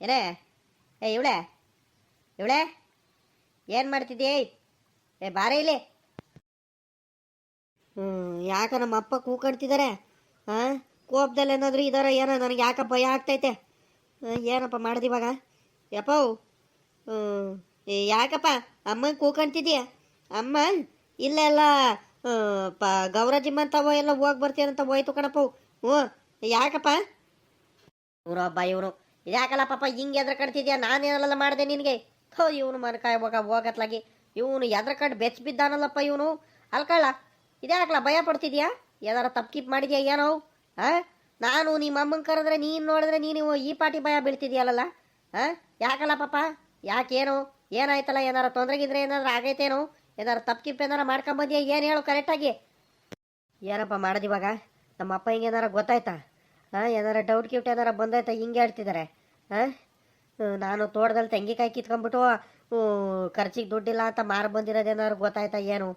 ಏನೇ? ಏ, ಇವಳೆ? ಇವಳೆ? ಏನು ಮಾಡ್ತಿದ್ದೀಯ ಏ, ಬಾರ ಇಲ್ಲಿ. ಹ್ಞೂ ಯಾಕ ನಮ್ಮ ಅಪ್ಪ ಕೂಕಾಡ್ತಿದ್ದಾರೆ ಹಾಂ ಕೋಪದಲ್ಲಿ ಏನಾದರೂ ಇದಾರ ಏನೋ, ನನಗೆ ಯಾಕ ಭಯ ಆಗ್ತೈತೆ. ಏನಪ್ಪ ಮಾಡ್ದು ಇವಾಗ? ಯಪ್ಪ ಹ್ಞೂ ಯಾಕಪ್ಪ? ಅಮ್ಮ ಕೂಕಾಣ್ತಿದ್ದೀಯ ಅಮ್ಮ ಇಲ್ಲೆಲ್ಲ ಪ ಗೌರಜಿಮ್ಮಂತವ ಎಲ್ಲ ಹೋಗಿ ಬರ್ತೀನಂತ ಹೋಯ್ತು ಕಣಪ್ಪ. ಹ್ಞೂ ಯಾಕಪ್ಪ? ಇವರೊಬ್ಬ ಇವನು ಯಾಕಲ್ಲ ಪಾಪ, ಹಿಂಗೆ ಎದ್ರ ಕಟ್ತಿದ್ಯಾ ನಾನೇನಲ್ಲ ಮಾಡಿದೆ ನಿನಗೆ? ಥೋ, ಇವನು ಮನಕಾಯ ಹೋಗ, ಹೋಗತ್ಲಾಗಿ. ಇವನು ಎದ್ರ ಕಟ್ ಬೆಚ್ಚ ಬಿದ್ದಾನಲ್ಲಪ್ಪ ಇವನು. ಅಲ್ಕಳ್ಳ ಇದ್ಯಾಕಲ್ಲ ಭಯ ಪಡ್ತಿದ್ಯಾ? ಯಾರ ತಪ್ಪಿಪ್ ಮಾಡಿದ್ಯಾ ಏನೋ? ಹಾಂ ನಾನು ನಿಮ್ಮ ಅಮ್ಮಂಗೆ ಕರೆದ್ರೆ ನೀನು ನೋಡಿದ್ರೆ ನೀನು ಈ ಪಾಟಿ ಭಯ ಬೀಳ್ತಿದ್ಯಲ್ಲ ಹಾಂ ಯಾಕಲ್ಲ ಪಾಪ? ಯಾಕೇನು? ಏನಾಯ್ತಲ್ಲ? ಏನಾರ ತೊಂದರೆ ಏನಾದ್ರು ಆಗೈತೇನೋ? ಏನಾರ ತಪ್ಕಿಪ್ ಕಿಪ್ ಏನಾರ ಮಾಡ್ಕೊಂಬಂದ್ಯಾ? ಏನು ಹೇಳು ಕರೆಕ್ಟಾಗಿ ಏನಪ್ಪ ಮಾಡೋದಿವಾಗ ನಮ್ಮ ಅಪ್ಪ ಹಿಂಗೆ ಏನಾರ ಗೊತ್ತಾಯ್ತಾ? ಹಾಂ ಏನಾರ ಡೌಟ್ ಗಿಫ್ಟ್ ಏನಾರ ಬಂದೈತಾ ಹಿಂಗೆ ಹೇಳ್ತಿದ್ದಾರೆ ಹಾಂ ನಾನು ತೋಟದಲ್ಲಿ ತೆಂಗಿಕಾಯಿ ಕಿತ್ಕೊಂಡ್ಬಿಟ್ಟು ಖರ್ಚಿಗೆ ದುಡ್ಡಿಲ್ಲ ಅಂತ ಮಾರು ಬಂದಿರೋದೇನಾದ್ರು ಗೊತ್ತಾಯ್ತಾ ಏನು?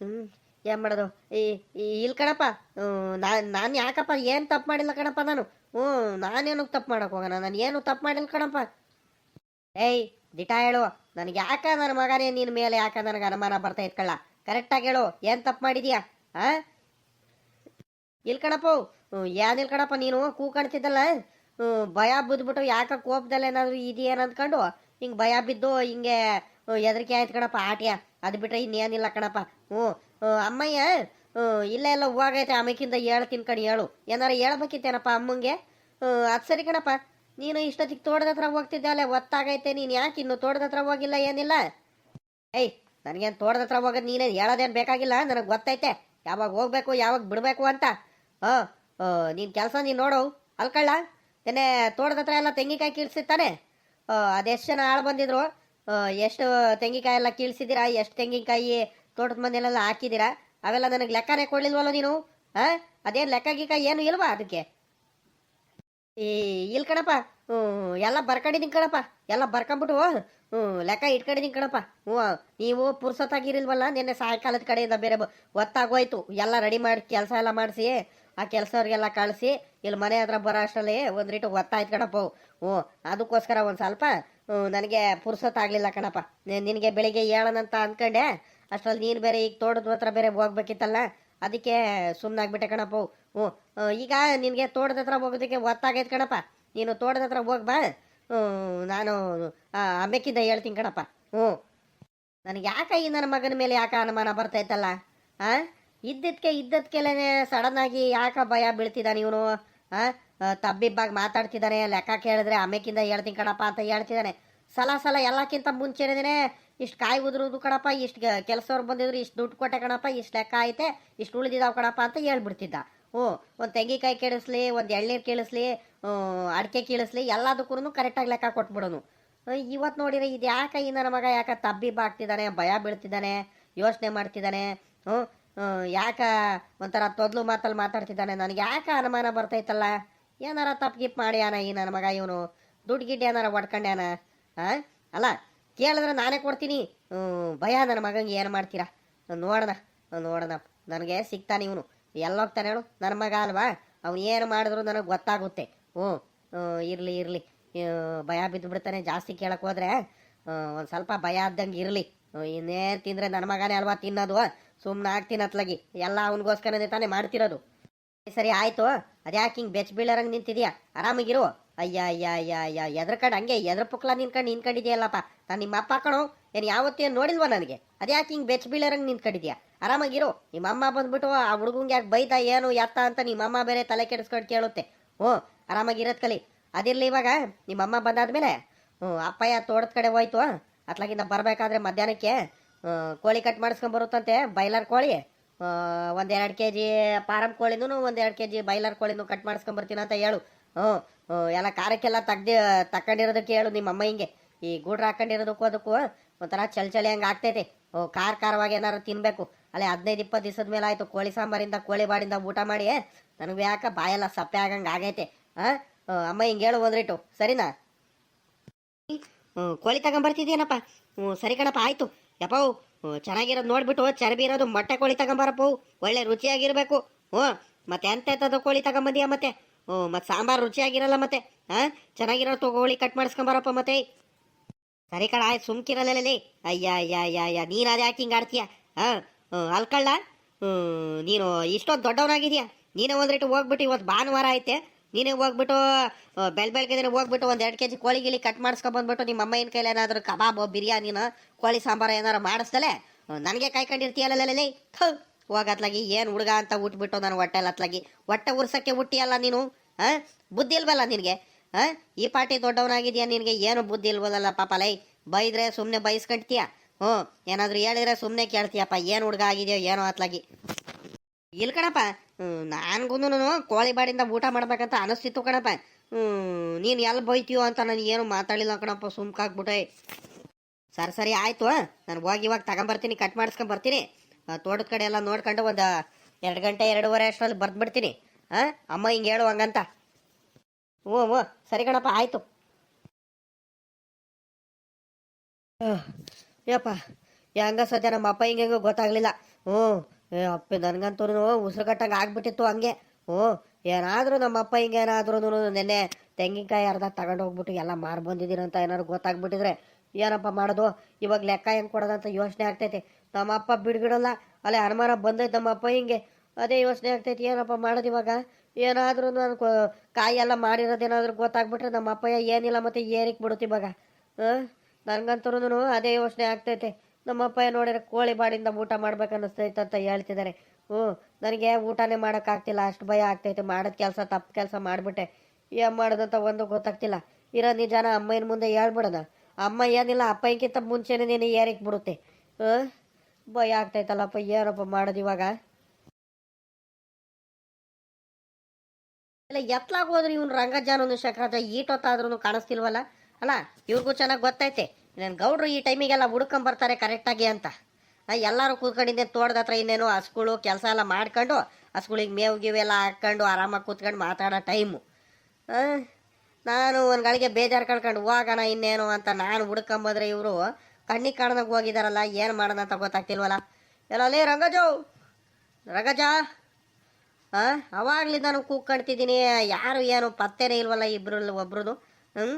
ಹ್ಞೂ ಏನು ಮಾಡೋದು? ಈ ಈ ಇಲ್ಲಿ ಕಣಪ್ಪ ನಾನು ನಾನು ಯಾಕಪ್ಪ ಏನು ತಪ್ಪು ಮಾಡಿಲ್ಲ ಕಣಪ್ಪ ನಾನು? ಹ್ಞೂ ನಾನೇನು ತಪ್ಪು ಮಾಡೋಕೆ ಹೋಗೋಣ? ನಾನು ಏನು ತಪ್ಪು ಮಾಡಿಲ್ಲ ಕಣಪ್ಪ. ಏಯ್, ದಿಟ ಹೇಳು. ನನಗೆ ಯಾಕ ನನ್ನ ಮಗನೇ ನಿನ್ನ ಮೇಲೆ ಯಾಕ ನನಗೆ ಅನುಮಾನ ಬರ್ತಾ ಇತ್ಕಳ್ಳ ಕರೆಕ್ಟಾಗಿ ಹೇಳು. ಏನು ತಪ್ಪು ಮಾಡಿದ್ಯಾ? ಹಾಂ ಇಲ್ಲಿ ಕಣಪ್ಪ. ಏನಿಲ್ಲ ಕಣಪ್ಪ, ನೀನು ಕೂ ಕಾಣ್ತಿದ್ದಲ್ಲ ಭಯ ಬಿದ್ದುಬಿಟ್ಟು ಯಾಕ ಕೋಪದಲ್ಲಿ ಏನಾದ್ರು ಇದೆಯೇನು ಅಂದ್ಕೊಂಡು ಹಿಂಗೆ ಭಯ ಬಿದ್ದು, ಹಿಂಗೆ ಹೆದರಿಕೆ ಆಯ್ತು ಕಣಪ್ಪ, ಆಟ್ಯ. ಅದು ಬಿಟ್ರೆ ಇನ್ನೇನಿಲ್ಲ ಕಣಪ್ಪ. ಹ್ಞೂ ಅಮ್ಮಯ್ಯ ಇಲ್ಲ ಎಲ್ಲ ಹೂವಾಗೈತೆ, ಆಮೇಕಿಂದ ಹೇಳ್ತೀನಿ ಕಣಿ, ಹೇಳು. ಏನಾರ ಹೇಳ್ಬೇಕಿತ್ತೇನಪ್ಪ ಅಮ್ಮಂಗೆ? ಅದು ಸರಿ ಕಣಪ್ಪ. ನೀನು ಇಷ್ಟೊತ್ತಿಗೆ ತೋಟದ ಹತ್ರ ಹೋಗ್ತಿದ್ದೆ ಅಲ್ಲೇ? ಒತ್ತಾಗೈತೆ, ನೀನು ಯಾಕೆ ಇನ್ನು ತೋಟದ ಹತ್ರ ಹೋಗಿಲ್ಲ, ಏನಿಲ್ಲ? ಏಯ್, ನನಗೇನು ತೋಟದ ಹತ್ರ ಹೋಗೋದು ನೀನೇ ಹೇಳೋದೇನು ಬೇಕಾಗಿಲ್ಲ? ನನಗೆ ಗೊತ್ತೈತೆ. ಯಾವಾಗ ಹೋಗ್ಬೇಕು, ಯಾವಾಗ ಬಿಡಬೇಕು ಅಂತ. ಹಾಂ ನೀನು ಕೆಲಸ ನೀನು ನೋಡು. ಅಲ್ಕಳ್ಳ? ನೆನ್ನೆ ತೋಟದ ಹತ್ರ ಎಲ್ಲ ತೆಂಗಿನಕಾಯಿ ಕೀಳ್ಸಿರ್ತಾನೆ ಅದೆಷ್ಟು ಜನ ಆಳು ಬಂದಿದ್ರು? ಎಷ್ಟು ತೆಂಗಿನಕಾಯಿ ಎಲ್ಲ ಕೀಳ್ಸಿದ್ದೀರಾ? ಎಷ್ಟು ತೆಂಗಿನಕಾಯಿ ತೋಟದ ಮನೆಯಲ್ಲೆಲ್ಲ ಹಾಕಿದ್ದೀರಾ? ಅವೆಲ್ಲ ನನಗೆ ಲೆಕ್ಕನೇ ಕೊಡಲಿಲ್ವಲ್ಲ ನೀನು? ಹಾಂ ಅದೇನು ಲೆಕ್ಕ ಗೀಕಾಯಿ ಏನು ಇಲ್ವಾ ಅದಕ್ಕೆ ಈ ಇಲ್ಲ ಕಣಪ್ಪ. ಹ್ಞೂ ಎಲ್ಲ ಬರ್ಕೊಂಡಿದ್ದೀನಿ ಕಣಪ್ಪ. ಎಲ್ಲ ಬರ್ಕೊಂಬಿಟ್ಟು ಹ್ಞೂ ಲೆಕ್ಕ ಇಟ್ಕೊಂಡಿದ್ದೀನಿ ಕಣಪ್ಪ. ಹ್ಞೂ ನೀವು ಪುರ್ಸೊತ್ತಾಗಿರಿಲ್ವಲ್ಲ ನಿನ್ನೆ ಸಾಯಂಕಾಲದ ಕಡೆಯಿಂದ ಬೇರೆ ಗೊತ್ತಾಗೋಯ್ತು ಎಲ್ಲ ರೆಡಿ ಮಾಡಿ, ಕೆಲಸ ಎಲ್ಲ ಮಾಡಿಸಿ. ಆ ಕೆಲಸವ್ರಿಗೆಲ್ಲ ಕಳಿಸಿ ಇಲ್ಲಿ ಮನೆ ಹತ್ರ ಬರೋ ಅಷ್ಟರಲ್ಲಿ ಒಂದು ರೀಟು ಹೊತ್ತಾಯ್ತು ಕಣಪ್ಪ ಹ್ಞೂ, ಅದಕ್ಕೋಸ್ಕರ ಒಂದು ಸ್ವಲ್ಪ ನನಗೆ ಪುರ್ಸೊತ್ತಾಗಲಿಲ್ಲ ಕಣಪ್ಪ. ನಿನಗೆ ಬೆಳಿಗ್ಗೆ ಹೇಳೋಣಂತ ಅಂದ್ಕೊಂಡೆ ಅಷ್ಟರಲ್ಲಿ ನೀನು ಬೇರೆ ಈಗ ತೋಟದ ಹತ್ರ ಬೇರೆ ಹೋಗ್ಬೇಕಿತ್ತಲ್ಲ, ಅದಕ್ಕೆ ಸುಮ್ಮನಾಗ್ಬಿಟ್ಟೆ ಕಣಪ್ಪ ಹ್ಞೂ ಈಗ ನಿನಗೆ ತೋಟದ ಹತ್ರ ಹೋಗೋದಕ್ಕೆ ಒತ್ತಾಗೈತೆ ಕಣಪ್ಪ. ನೀನು ತೋಟದ ಹತ್ರ ಹೋಗ್ಬಾ ನಾನು ಅಮ್ಮಕ್ಕಿಂದ ಹೇಳ್ತೀನಿ ಕಣಪ್ಪ. ಹ್ಞೂ. ನನಗೆ ಯಾಕೆ ಈ ನನ್ನ ಮಗನ ಮೇಲೆ ಯಾಕೆ ಅನುಮಾನ ಬರ್ತೈತಲ್ಲ ಆ? ಇದ್ದದ್ಕೆ ಇದ್ದದ್ಕೆಲೆ ಸಡನ್ ಆಗಿ ಯಾಕೆ ಭಯ ಬೀಳ್ತಿದ್ದಾನೆ ಇವನು? ತಬ್ಬಿಬ್ಬಾಗಿ ಮಾತಾಡ್ತಿದ್ದಾನೆ ಲೆಕ್ಕ ಕೇಳಿದ್ರೆ ಆಮೇಕಿಂದ ಹೇಳ್ತೀನಿ ಕಣಪ್ಪ ಅಂತ ಹೇಳ್ತಿದ್ದಾನೆ ಸಲ ಸಲ ಎಲ್ಲಕ್ಕಿಂತ ಮುಂಚೆನೇ ಇಷ್ಟು ಕಾಯಿ ಉದುರುದು ಕಣಪ್ಪ, ಇಷ್ಟು ಕೆಲಸವ್ರು ಬಂದಿದ್ರು ಇಷ್ಟು ದುಡ್ಡು ಕೊಟ್ಟೆ ಕಣಪ್ಪ, ಇಷ್ಟು ಲೆಕ್ಕ ಐತೆ, ಇಷ್ಟು ಉಳಿದಿದ್ದಾವೆ ಕಣಪ್ಪ ಅಂತ ಹೇಳ್ಬಿಡ್ತಿದ್ದ. ಹ್ಞೂ, ಒಂದು ತೆಂಗಿನಕಾಯಿ ಕೇಳಿಸ್ಲಿ, ಒಂದು ಎಳ್ನೀರು ಕೇಳಿಸ್ಲಿ ಅಡಿಕೆ ಕೇಳಿಸ್ಲಿ ಎಲ್ಲದಕ್ಕೂ ಕರೆಕ್ಟಾಗಿ ಲೆಕ್ಕ ಕೊಟ್ಬಿಡೋನು. ಇವತ್ತು ನೋಡಿದ್ರೆ ಇದು ಯಾಕೆ ಈ ನನ್ನ ಮಗ ಯಾಕೆ ತಬ್ಬಿಬ್ಬ ಆಗ್ತಿದ್ದಾನೆ ಭಯ ಬೀಳ್ತಿದ್ದಾನೆ ಯೋಚನೆ ಮಾಡ್ತಿದ್ದಾನೆ ಹ್ಞೂ ಯಾಕೆ ಒಂಥರ ತೊದ್ಲು ಮಾತಲ್ಲಿ ಮಾತಾಡ್ತಿದ್ದಾನೆ ನನಗೆ? ಯಾಕೆ ಅನುಮಾನ ಬರ್ತೈತಲ್ಲ? ಏನಾರ ತಪ್ಪು ಗಿಪ್ ಮಾಡ್ಯಾನ ಈ ನನ್ನ ಮಗ ಇವನು. ದುಡ್ಡು ಗಿಡ್ಡು ಏನಾರ ಒಡ್ಕೊಂಡ್ಯಾನ ಅಲ್ಲ, ಕೇಳಿದ್ರೆ ನಾನೇ ಕೊಡ್ತೀನಿ. ಭಯ ನನ್ನ ಮಗಂಗೆ, ಏನು ಮಾಡ್ತೀರಾ? ನೋಡೋಣ ನೋಡೋಣ. ನನಗೆ ಸಿಗ್ತಾನೆ ಇವನು. ಎಲ್ಲೋಗ್ತಾನೆ ಹೇಳು. ನನ್ನ ಮಗ ಅಲ್ವಾ? ಅವ್ನು ಏನು ಮಾಡಿದ್ರು ನನಗೆ ಗೊತ್ತಾಗುತ್ತೆ. ಹ್ಞೂ ಇರಲಿ ಇರಲಿ. ಭಯ ಬಿದ್ದು ಬಿಡ್ತಾನೆ ಜಾಸ್ತಿ ಕೇಳಕ್ಕೆ ಹೋದ್ರೆ. ಒಂದು ಸ್ವಲ್ಪ ಭಯ ಆದಂಗೆ ಇರಲಿ. ಇನ್ನೇನು ತಿಂದರೆ ನನ್ನ ಮಗನೇ ಅಲ್ವಾ ತಿನ್ನೋದು? ಸುಮ್ಮನೆ ಆಗ್ತೀನಿ ಅತ್ಲಾಗಿ. ಎಲ್ಲ ಅವನಿಗೋಸ್ಕರನೇ ತಾನೇ ಮಾಡ್ತಿರೋದು. ಸರಿ, ಆಯ್ತು. ಅದ್ಯಾಕೆ ಹಿಂಗೆ ಬೆಚ್ಚ ಬೀಳರಂಗೆ ನಿಂತಿದ್ಯಾ? ಆರಾಮಾಗಿರು. ಅಯ್ಯ ಅಯ್ಯ ಅಯ್ಯ ಅಯ್ಯ ಎದ್ರಕಂಡು ಹಂಗೆ ಎದ್ರ ಪುಕ್ಲ ನಿನ್ಕಂಡು ನಿನ್ಕೊಂಡಿದ್ಯಲ್ಲಪ್ಪ ನಾನು ನಿಮ್ಮ ಅಪ್ಪ ಕಣೋ, ಏನು ಯಾವತ್ತೇನು ನೋಡಿಲ್ವ ನನಗೆ? ಅದ್ಯಾಕೆ ಹಿಂಗೆ ಬೆಚ್ಚ ಬೀಳರಂಗೆ ನಿಂತ್ಕೊಂಡಿದ್ಯಾ? ಆರಾಮಾಗಿರು. ನಿಮ್ಮ ಅಮ್ಮ ಬಂದ್ಬಿಟ್ಟು ಆ ಹುಡುಗಂಗೆ ಯಾಕೆ ಬೈತಾ ಏನು, ಎತ್ತ ಅಂತ ನಿಮ್ಮ ಅಮ್ಮ ಬೇರೆ ತಲೆ ಕೆಡಿಸ್ಕೊಂಡು ಕೇಳುತ್ತೆ. ಹ್ಞೂ ಆರಾಮಾಗಿರೋದು ಕಲಿ. ಅದಿರಲಿ ಇವಾಗ, ನಿಮ್ಮ ಅಮ್ಮ ಬಂದಾದ್ಮೇಲೆ, ಹ್ಞೂ, ಅಪ್ಪಯ್ಯ ತೋಟದ ಕಡೆ ಹೋಯ್ತು. ಅತ್ಲಾಗಿಂದ ಬರಬೇಕಾದ್ರೆ ಮಧ್ಯಾಹ್ನಕ್ಕೆ ಕೋಳಿ ಕಟ್ ಮಾಡಿಸ್ಕೊಂಬರುತ್ತಂತೆ ಬೈಲರ್ ಕೋಳಿ. ಒಂದು ಎರಡು ಕೆ ಜಿ ಫಾರಂ ಕೋಳಿನೂ ಒಂದು ಎರಡು ಕೆ ಜಿ ಬೈಲರ್ ಕೋಳಿನೂ ಕಟ್ ಮಾಡಿಸ್ಕೊಂಡ್ ಬರ್ತೀನಿ ಅಂತ ಹೇಳು. ಹ್ಞೂ ಎಲ್ಲ ಖಾರಕ್ಕೆಲ್ಲ ತೆಗ್ದು ತಕೊಂಡಿರೋದಕ್ಕೆ ಹೇಳು ನಿಮ್ಮ ಅಮ್ಮ ಹಿಂಗೆ. ಈ ಗೂಡ್ರ ಹಾಕೊಂಡಿರೋದಕ್ಕೂ ಅದಕ್ಕೂ ಒಂಥರ ಚಳಿ ಚಳಿ ಹಂಗೆ ಆಗ್ತೈತೆ. ಓ, ಖಾರ ಖಾರವಾಗಿ ಏನಾರು ತಿನ್ನಬೇಕು ಅಲ್ಲೇ ಹದಿನೈದು ಇಪ್ಪತ್ತು ದಿವಸದ ಮೇಲೆ ಆಯಿತು ಕೋಳಿ ಸಾಂಬಾರಿಂದ, ಕೋಳಿ ಬಾಡಿಂದ ಊಟ ಮಾಡಿ ನನಗೆ ಯಾಕ ಬಾಯೆಲ್ಲ ಸಪ್ಪೆ ಆಗಂಗೆ ಆಗೈತೆ. ಹಾಂ ಅಮ್ಮ ಹಿಂಗೆ ಹೇಳು ಒಂದ್ರಿಟ್ಟು ಸರಿನಾ? ಹ್ಞೂ, ಕೋಳಿ ತಗೊಂಬರ್ತಿದ್ದೀನಪ್ಪ ಹ್ಞೂ, ಸರಿ ಕಣಪ್ಪ, ಆಯಿತು. ಯಪ್ಪವು ಚೆನ್ನಾಗಿರೋದು ನೋಡ್ಬಿಟ್ಟು ಚರ್ಬಿ ಇರೋದು ಮೊಟ್ಟೆ ಕೋಳಿ ತಗೊಂಬಾರಪ್ಪವು ಒಳ್ಳೆ ರುಚಿಯಾಗಿರಬೇಕು. ಹ್ಞೂ, ಮತ್ತೆ ಎಂತೆಂಥದ್ದು ಕೋಳಿ ತಗೊಂಬಂದಿಯ ಮತ್ತೆ? ಹ್ಞೂ, ಮತ್ತು ಸಾಂಬಾರು ರುಚಿಯಾಗಿರಲ್ಲ ಮತ್ತೆ? ಹಾಂ, ಚೆನ್ನಾಗಿರೋ ತೊಗೋಳಿ ಕಟ್ ಮಾಡಿಸ್ಕೊಂಬಾರಪ್ಪ ಮತ್ತೆ. ಸರಿ ಕಣ, ಆಯ್ತು ಸುಮ್ಕಿರಲ್ಲಲ್ಲಿ ಅಯ್ಯ ಅಯ್ಯ ಅಯ್ಯ ಅಯ್ಯ ನೀನು ಅದೇ ಯಾಕೆ ಹಿಂಗೆ ಆಡ್ತೀಯ? ಹಾಂ ಅಲ್ಕಳ್ಳ? ಹ್ಞೂ, ನೀನು ಇಷ್ಟೊಂದು ದೊಡ್ಡವನಾಗಿದೆಯಾ? ನೀನೇ ಒಂದ್ರಿಟ್ಟು ಹೋಗ್ಬಿಟ್ಟು ಇವತ್ತು ಭಾನುವಾರ ಐತೆ. ನೀನೇ ಹೋಗ್ಬಿಟ್ಟು ಬೆಳ್ ಬೆಳಗ್ಗೆ ಹೋಗ್ಬಿಟ್ಟು ಒಂದು ಎರಡು ಕೆ ಜಿ ಕೋಳಿ ಗಿಳಿ ಕಟ್ ಮಾಡಿಸ್ಕೊಂಬಂದ್ಬಿಟ್ಟು ನಿಮ್ಮ ಅಮ್ಮನ ಕೈಲಿ ಏನಾದರೂ ಕಬಾಬ್, ಬಿರಿಯಾನಿನ ಕೋಳಿ ಸಾಂಬಾರು ಏನಾರು ಮಾಡಿಸ್ದಲೆ ನನಗೆ ಕೈ ಥು, ಹೋಗತ್ಲಾಗಿ, ಏನು ಹುಡುಗ ಅಂತ ಉಟ್ಬಿಟ್ಟು ನಾನು ಹೊಟ್ಟೆ ಹತ್ಲಾಗಿ ಹೊಟ್ಟೆ ಉರ್ಸಕ್ಕೆ ಹುಟ್ಟಿಯಲ್ಲ ನೀನು ಹಾಂ ಬುದ್ಧಿ ಇಲ್ವಲ್ಲ ನಿನಗೆ ಹಾಂ ಈ ಪಾರ್ಟಿ ದೊಡ್ಡವನಾಗಿದ್ಯಾ ನಿನಗೆ? ಏನು ಬುದ್ಧಿ ಇಲ್ವಲ್ಲ ಪಾಪ ಲೈ, ಬೈದ್ರೆ ಸುಮ್ಮನೆ ಬೈಸ್ಕೊಂಡ್ತೀಯ? ಹ್ಞೂ ಏನಾದರೂ ಹೇಳಿದ್ರೆ ಸುಮ್ಮನೆ ಕೇಳ್ತೀಯಪ್ಪ, ಏನು ಹುಡುಗ ಆಗಿದೆಯೋ ಏನೋ ಅತ್ಲಾಗಿ ಇಲ್ಲ ಕಣಪ್ಪ. ನನ್ಗೂ ಕೋಳಿ ಬಾಡಿಂದ ಊಟ ಮಾಡ್ಬೇಕಂತ ಅನಿಸ್ತಿತ್ತು ಕಣಪ್ಪ. ನೀನು ಎಲ್ಲಿ ಬೈತೀಯೋ ಅಂತ ನಾನು ಏನು ಮಾತಾಡಿಲ್ಲ ಕಣಪ್ಪ, ಸುಮ್ಕಾಗ್ಬಿಟ್ಟೆ. ಸರಿ ಸರಿ, ಆಯಿತು. ನಾನು ಹೋಗಿ ಇವಾಗ ತಗೊಂಬರ್ತೀನಿ, ಕಟ್ ಮಾಡಿಸ್ಕೊಂಬರ್ತೀನಿ. ತೋಟದ ಕಡೆ ಎಲ್ಲ ನೋಡ್ಕೊಂಡು ಒಂದು ಎರಡು ಗಂಟೆ, ಎರಡೂವರೆ ಅಷ್ಟರಲ್ಲಿ ಬರ್ದ್ಬಿಡ್ತೀನಿ. ಹಾಂ ಅಮ್ಮ ಹಿಂಗೆ ಹೇಳು ಹಂಗಂತ. ಓ ಓ ಸರಿ ಕಣಪ್ಪ, ಆಯಿತು. ಯಪ್ಪ ಹೆಂಗ ಸದ್ಯ ನಮ್ಮ ಅಪ್ಪ ಹಿಂಗೆ ಗೊತ್ತಾಗ್ಲಿಲ್ಲ. ಹ್ಞೂ ಏ, ಅಪ್ಪ ನನಗಂತೂ ಉಸಿರು ಕಟ್ಟಂಗೆ ಆಗ್ಬಿಟ್ಟಿತ್ತು ಹಂಗೆ. ಹ್ಞೂ, ಏನಾದರೂ ನಮ್ಮ ಅಪ್ಪ ಹಿಂಗೆ ಏನಾದ್ರೂ ನೆನ್ನೆ ತೆಂಗಿನಕಾಯಿ ಅರ್ಧ ತಗೊಂಡು ಹೋಗ್ಬಿಟ್ಟು ಎಲ್ಲ ಮಾರು ಬಂದಿದ್ದೀರಂತ ಏನಾದ್ರು ಗೊತ್ತಾಗ್ಬಿಟ್ಟಿದ್ರೆ ಏನಪ್ಪ ಮಾಡೋದು? ಇವಾಗ ಲೆಕ್ಕ ಹೆಂಗೆ ಕೊಡೋದಂತ ಯೋಚನೆ ಆಗ್ತೈತೆ. ನಮ್ಮ ಅಪ್ಪ ಬಿಡ್ಗಿಡಲ್ಲ ಅಲ್ಲೇ ಅನುಮಾನ ಬಂದೈತೆ ನಮ್ಮ ಅಪ್ಪ ಹಿಂಗೆ. ಅದೇ ಯೋಚನೆ ಆಗ್ತೈತಿ, ಏನಪ್ಪ ಮಾಡೋದು ಇವಾಗ? ಏನಾದರೂ ನಾನು ಕಾಯಿ ಎಲ್ಲ ಮಾಡಿರೋದೇನಾದ್ರೂ ಗೊತ್ತಾಗ್ಬಿಟ್ರೆ ನಮ್ಮ ಅಪ್ಪಯ್ಯ ಏನಿಲ್ಲ ಮತ್ತೆ ಏರಿಕ್ ಬಿಡುತ್ತೆ ಇವಾಗ. ಹಾಂ ನನಗಂತೂ ಅದೇ ಯೋಚನೆ ಆಗ್ತೈತೆ. ನಮ್ಮ ಅಪ್ಪಯ್ಯ ನೋಡಿದ್ರೆ ಕೋಳಿ ಬಾಡಿಂದ ಊಟ ಮಾಡ್ಬೇಕು ಅನ್ನಿಸ್ತೈತೆ ಅಂತ ಹೇಳ್ತಿದ್ದಾರೆ. ಹ್ಞೂ, ನನಗೆ ಊಟನೇ ಮಾಡೋಕ್ಕಾಗ್ತಿಲ್ಲ, ಅಷ್ಟು ಭಯ ಆಗ್ತೈತೆ, ಮಾಡೋದು ಕೆಲಸ, ತಪ್ಪು ಕೆಲಸ ಮಾಡಿಬಿಟ್ಟೆ. ಏನು ಮಾಡೋದಂತ ಒಂದು ಗೊತ್ತಾಗ್ತಿಲ್ಲ. ಇರೋ ನಿಜಾನ ಅಮ್ಮನ ಮುಂದೆ ಹೇಳ್ಬಿಡೋಣ ಅಮ್ಮ ಏನಿಲ್ಲ ಅಪ್ಪಯ್ಯಕ್ಕಿಂತ ಮುಂಚೆನೇ ನೀನು ಏರಿಕ್ ಬಿಡುತ್ತೆ. ಹಾಂ ಭಯ ಆಗ್ತೈತಲ್ಲಪ್ಪ, ಏನಪ್ಪ ಮಾಡೋದು ಇವಾಗ? ಇಲ್ಲ ಎತ್ಲಾಗೋದ್ರೆ ಇವ್ನು ರಂಗಜ್ಜಾನೊಂದು ಶಕ್ರಾಜ ಈಟೊತ್ತಾದ್ರೂ ಕಾಣಿಸ್ತಿಲ್ವಲ್ಲ? ಅಲ್ಲ, ಇವ್ರಿಗೂ ಚೆನ್ನಾಗಿ ಗೊತ್ತೈತೆ. ನನ್ನ ಗೌಡ್ರು ಈ ಟೈಮಿಗೆಲ್ಲ ಹುಡ್ಕೊಂಬರ್ತಾರೆ ಕರೆಕ್ಟಾಗಿ ಅಂತ. ಎಲ್ಲರೂ ಕೂತ್ಕೊಂಡಿದ್ದೆ, ತೋಟದ ಹತ್ರ ಇನ್ನೇನು ಹಸುಗಳು ಕೆಲಸ ಎಲ್ಲ ಮಾಡ್ಕೊಂಡು ಹಸುಗಳಿಗೆ ಮೇವು ಗಿವೆಲ್ಲ ಹಾಕ್ಕೊಂಡು ಆರಾಮಾಗಿ ಕೂತ್ಕೊಂಡು ಮಾತಾಡೋ ಟೈಮು. ನಾನು ಒಂದು ಗಳಿಗೆ ಬೇಜಾರು ಕಳ್ಕೊಂಡು ಹೋಗೋಣ ಇನ್ನೇನು ಅಂತ ನಾನು ಹುಡ್ಕೊಂಬಂದ್ರೆ ಇವರು ಕಣ್ಣಿ ಕಾಣ್ದಂಗೆ ಹೋಗಿದಾರಲ್ಲ, ಏನು ಮಾಡೋಣ ಅಂತ ಗೊತ್ತಾಗ್ತಿಲ್ವಲ್ಲ? ಎಲ್ಲಲೇ ರಂಗಜೋ! ರಂಗಜ! ಹಾಂ ಅವಾಗಲಿಂದ ನಾನು ಕೂಗ್ಕೊಂಡ್ತಿದ್ದೀನಿ ಯಾರು ಏನು ಪತ್ತೆನೇ ಇಲ್ವಲ್ಲ ಇಬ್ಬರಲ್ಲಿ ಒಬ್ರದು ಹ್ಞೂ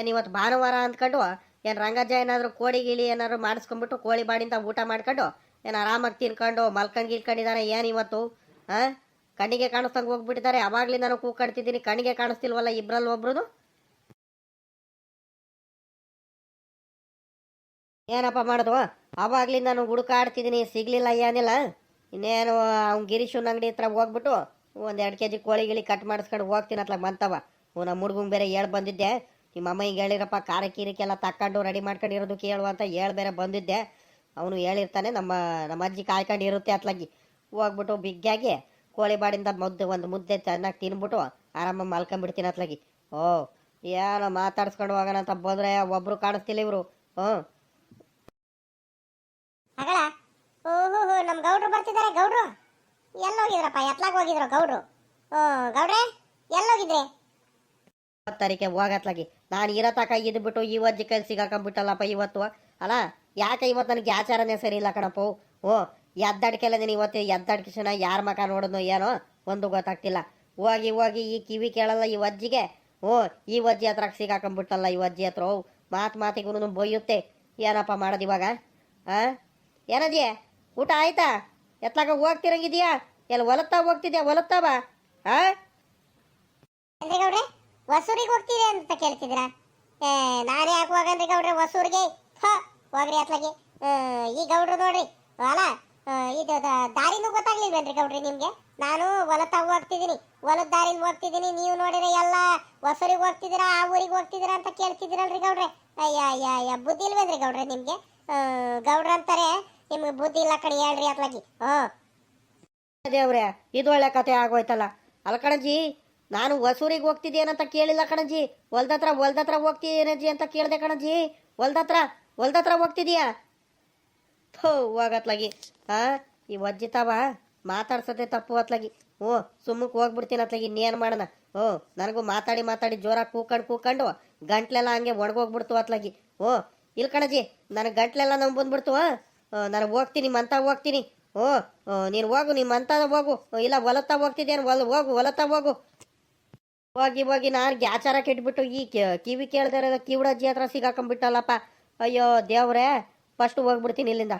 ಏನು ಇವತ್ತು ಭಾನುವಾರ ಅಂದ್ಕೊಂಡು, ಏನು ರಂಗಜ್ಜ ಏನಾದರೂ ಕೋಳಿ ಗಿಳಿ ಏನಾದ್ರು ಮಾಡಿಸ್ಕೊಂಡ್ಬಿಟ್ಟು ಕೋಳಿ ಬಾಡಿಂದ ಊಟ ಮಾಡ್ಕೊಂಡು, ಏನು ಆರಾಮಾಗಿ ತಿನ್ಕೊಂಡು ಮಲ್ಕಂಡ್ ಗಿಲ್ಕೊಂಡಿದ್ದಾನೆ ಏನು ಇವತ್ತು? ಹಾಂ ಕಣ್ಣಿಗೆ ಕಾಣಿಸ್ದಂಗೆ ಹೋಗ್ಬಿಟ್ಟಿದ್ದಾರೆ. ಅವಾಗ್ಲಿಂದ ನಾನು ಕೂಕಾಡ್ತಿದ್ದೀನಿ ಕಣ್ಣಿಗೆ ಕಾಣಿಸ್ತಿಲ್ವಲ್ಲ ಇಬ್ರಲ್ಲಿ ಒಬ್ರದು ಏನಪ್ಪ ಮಾಡೋದು? ಅವಾಗ್ಲಿಂದ ನಾನು ಹುಡುಕಾಡ್ತಿದ್ದೀನಿ. ಸಿಗ್ಲಿಲ್ಲ, ಏನಿಲ್ಲ. ಇನ್ನೇನು, ಅವ್ನು ಗಿರೀಶನ್ ಅಂಗಡಿ ಹತ್ರ ಹೋಗ್ಬಿಟ್ಟು ಒಂದು ಎರಡು ಕೆ ಜಿ ಕೋಳಿ ಗಿಳಿ ಕಟ್ ಮಾಡಿಸ್ಕೊಂಡು ಹೋಗ್ತೀನಿ ಅತ್ಲಾಗ ಬಂತವ ಅವ್ನ ನಮ್ಮ ಬೇರೆ ಹೇಳಿ ಬಂದಿದ್ದೆ. ನಿಮ್ಮ ಅಮ್ಮ ಹಿಂಗೆ ಹೇಳಿರಪ್ಪ, ಖಾರ ಕೀರಿಕೆಲ್ಲ ತಕ್ಕೊಂಡು ರೆಡಿ ಮಾಡ್ಕೊಂಡಿರೋದು ಕೇಳುವ ಅಂತ ಹೇಳಿ ಬೇರೆ ಬಂದಿದ್ದೆ. ಅವನು ಹೇಳಿರ್ತಾನೆ, ನಮ್ಮ ನಮ್ಮ ಅಜ್ಜಿ ಕಾಯ್ಕೊಂಡು ಇರುತ್ತೆ ಅತ್ಲಾಗಿ. ಹೋಗ್ಬಿಟ್ಟು ಬಿಗ್ಗಾಗಿ ಕೋಳಿ ಬಾಡಿಂದ ಮುದ್ದೆ, ಒಂದು ಮುದ್ದೆ ಚೆನ್ನಾಗಿ ತಿನ್ಬಿಟ್ಟು ಆರಾಮಾಗಿ ಮಲ್ಕೊಂಬಿಡ್ತೀನಿ ಅತ್ಲಾಗಿ. ಓ, ಏನೋ ಮಾತಾಡ್ಸ್ಕೊಂಡು ಹೋಗೋಣ ಅಂತ ಬಂದ್ರೆ ಒಬ್ರು ಕಾಣಿಸ್ತಿಲ್ಲ ಇವರು. ಹ್ಞೂ. ಓಹೋ ನಮ್ಮ ಗೌಡ್ರು ಬರ್ತಿದ್ದಾರೆ, ಗೌಡ್ರು. ಎಲ್ಲೋಗಿದ್ರಪ್ಪ, ಎತ್ಲಾಗ ಹೋಗಿದ್ರು ಗೌಡ್ರು. ಹ್ಞೂ ಗೌಡ್ರೆ, ಎಲ್ಲೋಗಿದ್ರಿ? ತಾರೀಕೆ ಹೋಗತ್ಲಾಗಿ. ನಾನು ಇರೋ ತಕ ಇದ್ಬಿಟ್ಟು ಈ ಅಜ್ಜಿ ಕೈಲಿ ಸಿಗಾಕೊಂಡ್ಬಿಟ್ಟಲ್ಲಪ್ಪ ಇವತ್ತು. ಅಲ್ಲ ಯಾಕೆ ಇವತ್ತು ನನಗೆ ಆಚಾರನೇ ಸರಿ ಇಲ್ಲ ಕಣಪ್ಪ? ಓ ಎದ್ದಾಡ್ಕೆಲ್ಲ ನೀನು ಇವತ್ತು ಎದ್ದಾಡ್ಕಿಸಣ ಯಾರ ಮಕ ನೋಡಿದ್ನೋ ಏನೋ ಒಂದು ಗೊತ್ತಾಗ್ತಿಲ್ಲ. ಹೋಗಿ ಹೋಗಿ ಈ ಕಿವಿ ಕೇಳಲ್ಲ ಈ ಅಜ್ಜಿಗೆ ಓ, ಈ ಅಜ್ಜಿ ಹತ್ರ ಸಿಗಾಕೊಂಡ್ಬಿಟ್ಟಲ್ಲ ಈ ಅಜ್ಜಿ ಹತ್ರ. ಓ, ಮಾತು ಮಾತಿಗೂ ಬೊಯ್ಯುತ್ತೆ ಏನಪ್ಪ ಮಾಡೋದು ಇವಾಗ? ಆ? ಏನಜ್ಜಿ ಊಟ ಆಯ್ತಾ? ಎತ್ಲಾಗ ಹೋಗ್ತಿರಂಗಿದ್ಯಾ? ಎಲ್ಲ ಹೊಲತ್ತಾ ಹೋಗ್ತಿದ್ಯಾ? ಹೊಲತ್ತಾ ಬಾ. ಆ? ಅಂದ್ರೆ ಗೌಡ್ರೆ ಹೊಸೂರಿಗೆ ಹೋಗ್ತೀರಿ ಅಂತ ಕೇಳ್ತಿದ್ರ ನಾನೇ ಯಾಕೆ ಹೋಗನ್ರಿ ಗೌಡ್ರಿ, ಹೊಸೂರಿಗೆ. ಹ ಹೋಗ್ರಿ ಅತ್ಲಾಗೆ. ಈ ಗೌಡ್ರು ನೋಡ್ರಿ, ಅಲ್ಲ ಇದು ದಾರಿನೂ ಗೊತ್ತಾಗ್ಲಿಲ್ವೇನ್ರಿ ಗೌಡ್ರಿ ನಿಮ್ಗೆ? ನಾನು ಹೊಲತ ಹೋಗ್ತಿದ್ದೀನಿ. ಹೊಲದ ದಾರಿನ ಹೋಗ್ತಿದ್ದೀನಿ. ನೀವು ನೋಡಿದ್ರೆ ಎಲ್ಲ ಹೊಸೂರಿಗೆ ಹೋಗ್ತಿದ್ದೀರಾ, ಆ ಊರಿಗೆ ಹೋಗ್ತಿದ್ದೀರಾ ಅಂತ ಕೇಳ್ತಿದ್ದೀರಲ್ರಿ ಗೌಡ್ರೆ. ಅಯ್ಯ ಅಯ್ಯ ಬುದ್ಧಿ ಇಲ್ವೇನ್ರಿ ಗೌಡ್ರೆ ನಿಮ್ಗೆ? ಗೌಡ್ರ ಅಂತಾರೆ, ನಿಮ್ಗೆ ಬುದ್ಧಿ ಇಲ್ಲ ಕಣಿ, ಹೇಳ್ರಿ ಅತ್ಲಾಗಿ. ಹ್ಞೂ ದೇವ್ರೆ ಇದು ಒಳ್ಳೆ ಕತೆ ಆಗೋಯ್ತಲ್ಲ. ಅಲ್ಲ ಕಣಜಿ ನಾನು ಹೊಸೂರಿಗೆ ಹೋಗ್ತಿದ್ದೇನಂತ ಕೇಳಿಲ್ಲ ಕಣಜಿ ಹೊಲ್ದತ್ರ ಹೊಲ್ದತ್ರ ಹೋಗ್ತಿದ್ದೇನಜ್ಜಿ ಅಂತ ಕೇಳಿದೆ ಕಣಜಿ ಹೊಲ್ದತ್ರ ಹೊಲ್ದತ್ರ ಹೋಗ್ತಿದೀಯಾ? ಥೋ, ಹೋಗತ್ಲಾಗಿ. ಹಾ ಈ ಒಜ್ಜಿತಾವ ತವ ಮಾತಾಡ್ಸತ್ತೆ ತಪ್ಪು ಅತ್ಲಾಗಿ. ಓ ಸುಮ್ಮಕ್ಕೆ ಹೋಗ್ಬಿಡ್ತೀನಿ ಅತ್ಲಾಗಿ ಇನ್ನೇನು ಮಾಡೋಣ ಓ ನನಗೂ ಮಾತಾಡಿ ಮಾತಾಡಿ ಜೋರಾಗಿ ಕೂಕಂಡು ಕೂಕಂಡು ಗಂಟ್ಲೆಲ್ಲ ಹಂಗೆ ಒಣಗೋಗ್ಬಿಡ್ತು ಅತ್ಲಾಗಿ. ಓ ಇಲ್ಲ ಕಣಜಿ ನನಗೆ ಗಂಟ್ಲೆಲ್ಲ ನಂಗೆ ಬಂದ್ಬಿಡ್ತು. ನಾನು ಹೋಗ್ತೀನಿ ಮಂತ ಹೋಗ್ತೀನಿ. ಓ ನೀನು ಹೋಗು ನಿಮ್ಮ ಅಂತ ಹೋಗು. ಇಲ್ಲ, ಹೊಲತ್ತ ಹೋಗ್ತಿದ್ದೇನು ಹೊಲ, ಹೋಗು, ಹೊಲತ್ತ ಹೋಗು. ಹೋಗಿ ಹೋಗಿ ನಾನು ಗ್ಯಾಚಾರ ಕೆಟ್ಬಿಟ್ಟು ಈ ಕಿವಿ ಕೇಳ್ದಾರ ಕಿವಿಡಜ್ಜಿ ಹತ್ರ ಸಿಗಾಕೊಂಡ್ಬಿಟ್ಟಲ್ಲಪ್ಪ ಅಯ್ಯೋ ದೇವ್ರೆ ಫಸ್ಟ್ ಹೋಗ್ಬಿಡ್ತೀನಿ ಇಲ್ಲಿಂದ.